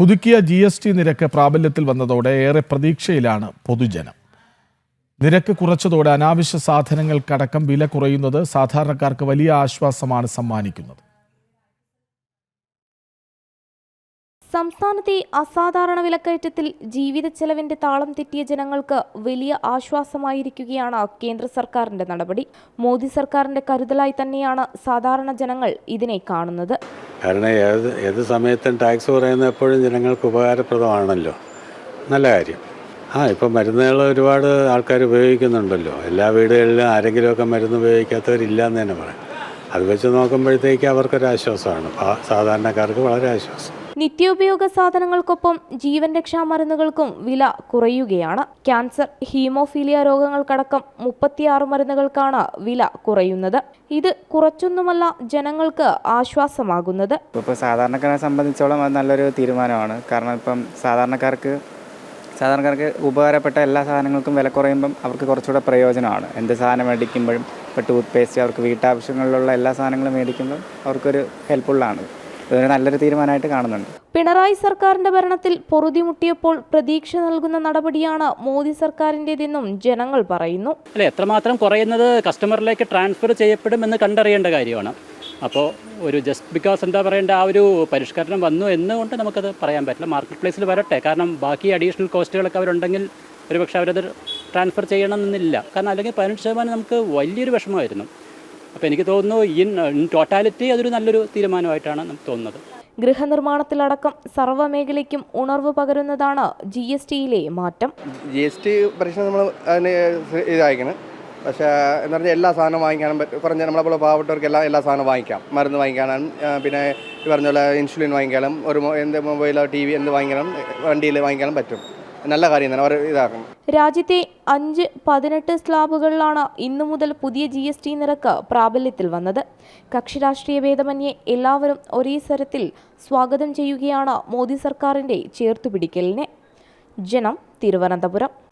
പുതുക്കിയ G S T നിരക്ക് പ്രാബല്യത്തിൽ വന്നതോടെ ഏറെ പ്രതീക്ഷയിലാണ് പൊതുജനം. നിരക്ക് കുറച്ചതോടെ അനാവശ്യ സാധനങ്ങൾക്കടക്കം വില കുറയുന്നത് സാധാരണക്കാർക്ക് വലിയ ആശ്വാസമാണ് സമ്മാനിക്കുന്നത്. സംസ്ഥാനത്തെ അസാധാരണ വിലക്കയറ്റത്തിൽ ജീവിത ചെലവിന്റെ താളം തെറ്റിയ ജനങ്ങൾക്ക് വലിയ ആശ്വാസമായിരിക്കുകയാണ് കേന്ദ്ര സർക്കാരിന്റെ നടപടി. മോദി സർക്കാരിന്റെ കരുതലായി തന്നെയാണ് സാധാരണ ജനങ്ങൾ ഇതിനെ കാണുന്നത്. കാരണം ഏത് ഏത് സമയത്തും ടാക്സ് കുറയുന്നത് എപ്പോഴും ജനങ്ങൾക്ക് ഉപകാരപ്രദമാണല്ലോ. നല്ല കാര്യം. ആ ഇപ്പം മരുന്നുകൾ ഒരുപാട് ആൾക്കാർ ഉപയോഗിക്കുന്നുണ്ടല്ലോ. എല്ലാ വീടുകളിലും ആരെങ്കിലുമൊക്കെ മരുന്ന് ഉപയോഗിക്കാത്തവരില്ല എന്ന് തന്നെ പറയാം. അത് വെച്ച് നോക്കുമ്പോഴത്തേക്ക് അവർക്കൊരാശ്വാസമാണ്. ആശ്വാസമാണ് സാധാരണക്കാർക്ക് വളരെ ആശ്വാസം. നിത്യോപയോഗ സാധനങ്ങൾക്കൊപ്പം ജീവൻ രക്ഷാ മരുന്നുകൾക്കും വില കുറയുകയാണ്. ക്യാൻസർ ഹീമോഫീലിയ രോഗങ്ങൾക്കടക്കം മുപ്പത്തിയാറ് മരുന്നുകൾക്കാണ് വില കുറയുന്നത്. ഇത് കുറച്ചൊന്നുമല്ല ജനങ്ങൾക്ക് ആശ്വാസമാകുന്നത്. ഇപ്പോൾ സാധാരണക്കാരെ സംബന്ധിച്ചോളം അത് നല്ലൊരു തീരുമാനമാണ്. കാരണം ഇപ്പം സാധാരണക്കാർക്ക് സാധാരണക്കാർക്ക് ഉപകാരപ്പെട്ട എല്ലാ സാധനങ്ങൾക്കും വില കുറയുമ്പം അവർക്ക് കുറച്ചുകൂടെ പ്രയോജനമാണ്. എന്ത് സാധനം മേടിക്കുമ്പോഴും ഇപ്പോൾ ടൂത്ത് പേസ്റ്റ് അവർക്ക് വീട്ടാവശ്യങ്ങളിലുള്ള എല്ലാ സാധനങ്ങളും മേടിക്കുമ്പം അവർക്കൊരു ഹെൽപ്ഫുള്ളാണ് ഇതൊരു നല്ലൊരു തീരുമാനമായിട്ട് കാണുന്നുണ്ട്. പിണറായി സർക്കാരിന്റെ ഭരണത്തിൽ പൊറുതിമുട്ടിയപ്പോൾ പ്രതീക്ഷ നൽകുന്ന നടപടിയാണ് മോദി സർക്കാരിന്റെതെന്നും ജനങ്ങൾ പറയുന്നു. അല്ല എത്രമാത്രം കുറയുന്നത് കസ്റ്റമറിലേക്ക് ട്രാൻസ്ഫർ ചെയ്യപ്പെടും എന്ന് കണ്ടറിയേണ്ട കാര്യമാണ്. അപ്പോൾ ഒരു ജസ്റ്റ് ബിക്കോസ് എന്താ പറയേണ്ട ആ ഒരു പരിഷ്കരണം വന്നു എന്നുകൊണ്ട് നമുക്കത് പറയാൻ പറ്റില്ല. മാർക്കറ്റ് പ്ലേസിൽ വരട്ടെ. കാരണം ബാക്കി അഡീഷണൽ കോസ്റ്റുകളൊക്കെ അവരുണ്ടെങ്കിൽ ഒരുപക്ഷെ അവരത് ട്രാൻസ്ഫർ ചെയ്യണമെന്നില്ല കാരണം അല്ലെങ്കിൽ പതിനെട്ട് ശതമാനം നമുക്ക് വലിയൊരു വിഷമമായിരുന്നു. അപ്പോൾ എനിക്ക് തോന്നുന്നു ഇൻ ഇൻ ടോട്ടാലിറ്റി അതൊരു നല്ലൊരു തീരുമാനമായിട്ടാണ് നമുക്ക് തോന്നുന്നത്. ഗൃഹനിർമ്മാണത്തിലടക്കം സർവമേഖലയ്ക്കും ഉണർവ് പകരുന്നതാണ് ജി എസ് ടിയിലെ മാറ്റം. ജി എസ് ടി പരീക്ഷ നമ്മൾ അതിന് ഇതായിരിക്കണം പക്ഷേ എന്ന് പറഞ്ഞാൽ എല്ലാ സാധനവും വാങ്ങിക്കാനും പറ്റും കുറഞ്ഞ നമ്മളെ പാവപ്പെട്ടവർക്ക് എല്ലാ എല്ലാ സാധനവും വാങ്ങിക്കാം. മരുന്ന് വാങ്ങിക്കാനും പിന്നെ ഈ പറഞ്ഞ പോലെ ഇൻസുലിൻ വാങ്ങിക്കാനും ഒരു എന്ത് മൊബൈലോ ടി വി എന്ത് വാങ്ങിക്കാനും വണ്ടിയിൽ വാങ്ങിക്കാനും പറ്റും. നല്ല കാര്യം തന്നെ അവർ ഇതാക്കണം രാജ്യത്തെ അഞ്ച് പതിനെട്ട് സ്ലാബുകളിലാണ് ഇന്നു മുതൽ പുതിയ ജി എസ് ടി നിരക്ക് പ്രാബല്യത്തിൽ വന്നത്. കക്ഷി രാഷ്ട്രീയ ഭേദമന്യേ എല്ലാവരും ഒരേ സ്വരത്തിൽ സ്വാഗതം ചെയ്യുകയാണ് മോദി സർക്കാരിന്റെ ചേർത്തുപിടിക്കലിനെ. ജനം തിരുവനന്തപുരം.